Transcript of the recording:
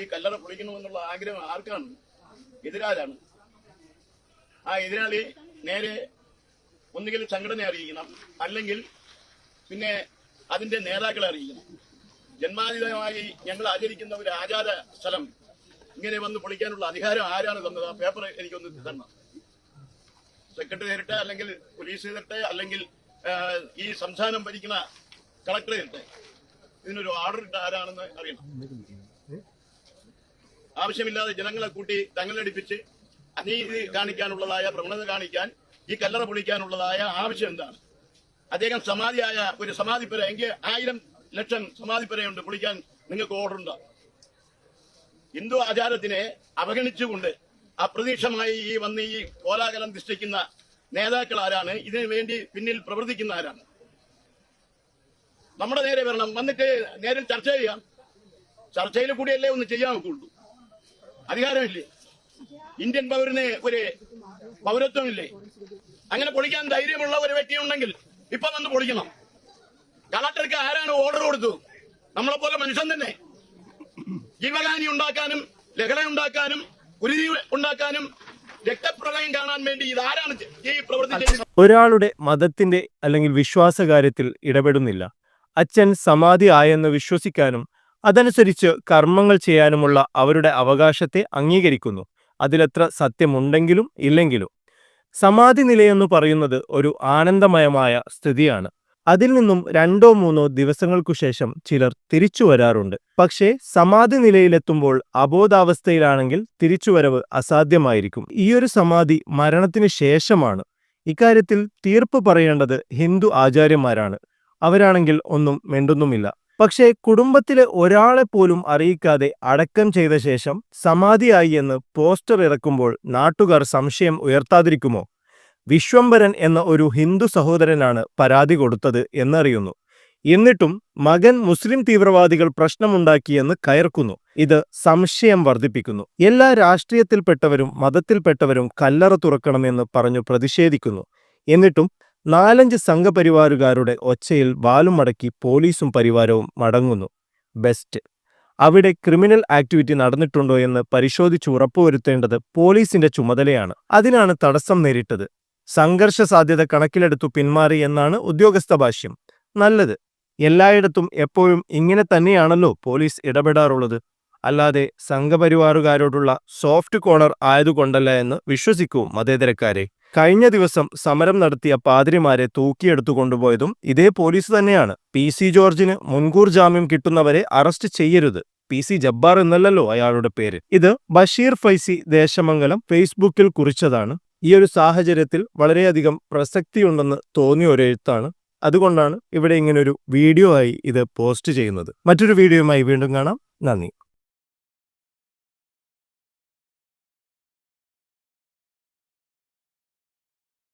ഈ കല്ലറ പൊളിക്കണമെന്നുള്ള ആഗ്രഹം ആർക്കാണ്? എതിരാളാണ് ആ എതിരാളി നേരെ ഒന്നുകിൽ സംഘടന അറിയിക്കണം അല്ലെങ്കിൽ പിന്നെ അതിന്റെ നേതാക്കളെ അറിയിക്കണം. ജന്മാതീതമായി ഞങ്ങൾ ആചരിക്കുന്ന ഒരു ആചാര സ്ഥലം. ഇങ്ങനെ വന്ന് പൊളിക്കാനുള്ള അധികാരം ആരാണ് തന്നത്? ആ പേപ്പർ എനിക്കൊന്ന് തരണം. സെക്രട്ടറി തരട്ടെ അല്ലെങ്കിൽ പോലീസ് തരട്ടെ അല്ലെങ്കിൽ ഈ സംസ്ഥാനം ഭരിക്കുന്ന കളക്ടർ തരട്ടെ ഇതിനൊരു ഓർഡർ ഇട്ട ആരാണെന്ന് അറിയണം. ആവശ്യമില്ലാതെ ജനങ്ങളെ കൂട്ടി തങ്ങളടിപ്പിച്ച് അനീതി കാണിക്കാനുള്ളതായ പ്രവണത കാണിക്കാൻ ഈ കല്ലറ പൊളിക്കാനുള്ളതായ ആവശ്യം എന്താണ്? അദ്ദേഹം സമാധിയായ ഒരു സമാധിപ്പര എങ്കിൽ ആയിരം ലക്ഷം സമാധിപ്പരയുണ്ട് പൊളിക്കാൻ നിങ്ങൾക്ക് ഓർഡർ ഉണ്ടോ ഹിന്ദു ആചാരത്തിനെ അവഗണിച്ചുകൊണ്ട് അപ്രതീക്ഷമായി ഈ വന്ന് ഈ കോലാകലം സൃഷ്ടിക്കുന്ന നേതാക്കൾ ആരാണ് ഇതിനു വേണ്ടി പിന്നിൽ പ്രവർത്തിക്കുന്ന ആരാണ് നമ്മുടെ നേരെ വരണം. വന്നിട്ട് നേരിൽ ചർച്ച ചെയ്യാം. ചർച്ചയിൽ കൂടിയല്ലേ ഒന്ന് ചെയ്യാൻ ഒക്കുള്ളൂ. അധികാരമില്ലേ? ഇന്ത്യൻ പൗരന് ഒരു പൗരത്വമില്ലേ? അങ്ങനെ പൊളിക്കാൻ ധൈര്യമുള്ള ഒരു വ്യക്തി ഉണ്ടെങ്കിൽ ഇപ്പൊ വന്ന് പൊളിക്കണം. കളക്ടർക്ക് ആരാണ് ഓർഡർ കൊടുത്തു? നമ്മളെ പോലെ മനുഷ്യൻ തന്നെ. ജീവഹാനി ഉണ്ടാക്കാനും ലഹള ഉണ്ടാക്കാനും കുരുതി ഉണ്ടാക്കാനും രക്തപ്രളയം കാണാൻ വേണ്ടി ഇതാരാണ് ഈ പ്രവൃത്തി ഒരാളുടെ മതത്തിന്റെ അല്ലെങ്കിൽ വിശ്വാസകാര്യത്തിൽ ഇടപെടുന്നില്ല. അച്ഛൻ സമാധി ആയെന്ന് വിശ്വസിക്കാനും അതനുസരിച്ച് കർമ്മങ്ങൾ ചെയ്യാനുമുള്ള അവരുടെ അവകാശത്തെ അംഗീകരിക്കുന്നു. അതിലെത്ര സത്യമുണ്ടെങ്കിലും ഇല്ലെങ്കിലും. സമാധി നിലയെന്ന് പറയുന്നത് ഒരു ആനന്ദമയമായ സ്ഥിതിയാണ്. അതിൽ നിന്നും രണ്ടോ മൂന്നോ ദിവസങ്ങൾക്കു ശേഷം ചിലർ തിരിച്ചു വരാറുണ്ട്. പക്ഷേ സമാധി നിലയിലെത്തുമ്പോൾ അബോധാവസ്ഥയിലാണെങ്കിൽ തിരിച്ചുവരവ് അസാധ്യമായിരിക്കും. ഈയൊരു സമാധി മരണത്തിന് ശേഷമാണ്. ഇക്കാര്യത്തിൽ തീർപ്പ് പറയേണ്ടത് ഹിന്ദു ആചാര്യന്മാരാണ്. അവരാണെങ്കിൽ ഒന്നും മിണ്ടുന്നുമില്ല. പക്ഷേ കുടുംബത്തിലെ ഒരാളെ പോലും അറിയിക്കാതെ അടക്കം ചെയ്ത ശേഷം സമാധിയായി എന്ന് പോസ്റ്റർ ഇറക്കുമ്പോൾ നാട്ടുകാർ സംശയം ഉയർത്താതിരിക്കുമോ? വിശ്വംഭരൻ എന്ന ഒരു ഹിന്ദു സഹോദരനാണ് പരാതി കൊടുത്തത് എന്നറിയുന്നു. എന്നിട്ടും മകൻ മുസ്ലിം തീവ്രവാദികൾ പ്രശ്നമുണ്ടാക്കിയെന്ന് കയർക്കുന്നു. ഇത് സംശയം വർദ്ധിപ്പിക്കുന്നു. എല്ലാ രാഷ്ട്രീയത്തിൽപ്പെട്ടവരും മതത്തിൽപ്പെട്ടവരും കല്ലറ തുറക്കണമെന്ന് പറഞ്ഞു പ്രതിഷേധിക്കുന്നു. എന്നിട്ടും നാലഞ്ച് സംഘപരിവാറുകാരുടെ ഒച്ചയിൽ വാലും മടക്കി പോലീസും പരിവാരവും മടങ്ങുന്നു. ബെസ്റ്റ്. അവിടെ ക്രിമിനൽ ആക്ടിവിറ്റി നടന്നിട്ടുണ്ടോ എന്ന് പരിശോധിച്ച് ഉറപ്പുവരുത്തേണ്ടത് പോലീസിന്റെ ചുമതലയാണ്. അതിനാണ് തടസ്സം നേരിട്ടത്. സംഘർഷ സാധ്യത കണക്കിലെടുത്തു പിന്മാറി എന്നാണ് ഉദ്യോഗസ്ഥ ഭാഷ്യം. നല്ലത്. എല്ലായിടത്തും എപ്പോഴും ഇങ്ങനെ തന്നെയാണല്ലോ പോലീസ് ഇടപെടാറുള്ളത്. അല്ലാതെ സംഘപരിവാറുകാരോടുള്ള സോഫ്റ്റ് കോണർ ആയതുകൊണ്ടല്ല എന്ന് വിശ്വസിക്കൂ മതേതരക്കാരെ. കഴിഞ്ഞ ദിവസം സമരം നടത്തിയ പാതിരിമാരെ തൂക്കിയെടുത്തു കൊണ്ടുപോയതും ഇതേ പോലീസ് തന്നെയാണ്. പി. സി. ജോർജിന് മുൻകൂർ ജാമ്യം കിട്ടുന്നവരെ അറസ്റ്റ് ചെയ്യരുത്. പി. സി. ജബ്ബാർ എന്നല്ലല്ലോ അയാളുടെ പേര്. ഇത് ബഷീർ ഫൈസി ദേശമംഗലം ഫേസ്ബുക്കിൽ കുറിച്ചതാണ്. ഈ ഒരു സാഹചര്യത്തിൽ വളരെയധികം പ്രസക്തിയുണ്ടെന്ന് തോന്നിയ ഒരു എഴുത്താണ്. അതുകൊണ്ടാണ് ഇവിടെ ഇങ്ങനൊരു വീഡിയോ ആയി ഇത് പോസ്റ്റ് ചെയ്യുന്നത്. മറ്റൊരു വീഡിയോയുമായി വീണ്ടും കാണാം. നന്ദി.